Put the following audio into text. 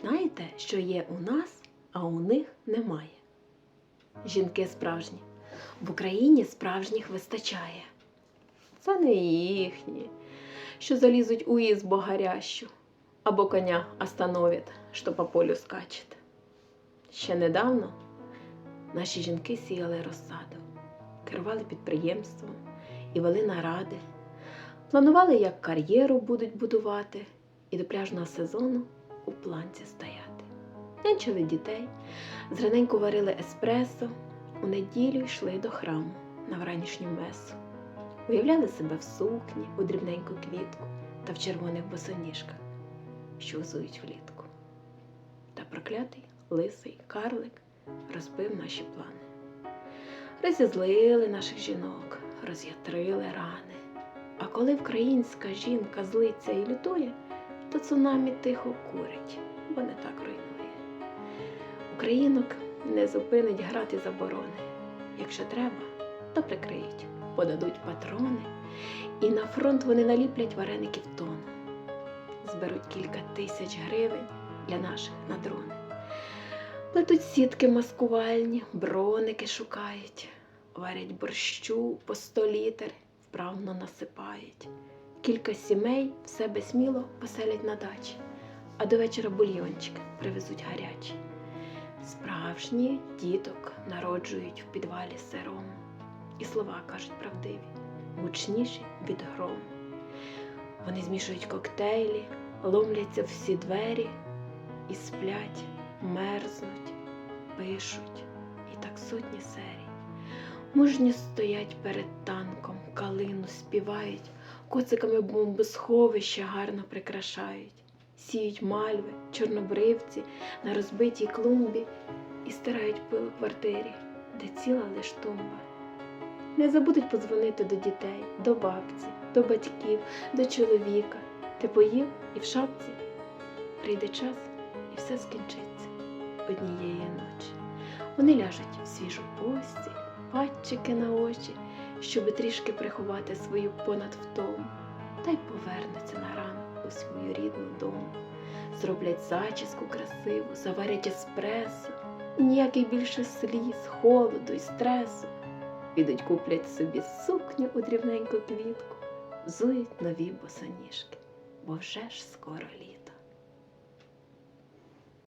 Знаєте, що є у нас, а у них немає? Жінки справжні. В Україні справжніх вистачає. Це не їхні, що залізуть у ізбу гарящу, або коня остановять, що по полю скачет. Ще недавно наші жінки сіяли розсаду, керували підприємством і вели наради, планували, як кар'єру будуть будувати, і до пляжного сезону у планці стояти. Нянчили дітей, зраненько варили еспресо, у неділю йшли до храму на вранішню месу. Уявляли себе в сукні, у дрібненьку квітку та в червоних босоніжках, що взують влітку. Та проклятий лисий карлик розбив наші плани. Розізлили наших жінок, роз'ятрили рани. А коли українська жінка злиться і лютує, то цунамі тихо курить, бо не так руйнує. Українок не зупинить грати заборони. Якщо треба, то прикриють, подадуть патрони, і на фронт вони наліплять вареників тонну. Зберуть кілька тисяч гривень для наших на дрони. Плетуть сітки маскувальні, броники шукають, варять борщу по сто літр, вправно насипають. Кілька сімей в себе сміло поселять на дачі, а до вечора бульйончик привезуть гарячі. Справжні діток народжують в підвалі сиром, і слова кажуть правдиві, гучніші від грому. Вони змішують коктейлі, ломляться всі двері і сплять, мерзнуть, пишуть, і так сотні серій. Мужньо стоять перед танком, калину співають, коциками бомбосховища гарно прикрашають, сіють мальви, чорнобривці на розбитій клумбі і стирають пил у квартирі, де ціла лиш тумба. Не забудуть подзвонити до дітей, до бабці, до батьків, до чоловіка. Ти поїв і в шапці. Прийде час, і все скінчиться однієї ночі. Вони ляжуть в свіжу постіль, патчики на очі, щоби трішки приховати свою понад втому, та й повернуться на ранок у свою рідну дому. Зроблять зачіску красиву, заварять еспресо, і ніяких більше сліз, холоду й стресу. Підуть куплять собі сукню у дрібненьку квітку, взують нові босоніжки, бо вже ж скоро літо.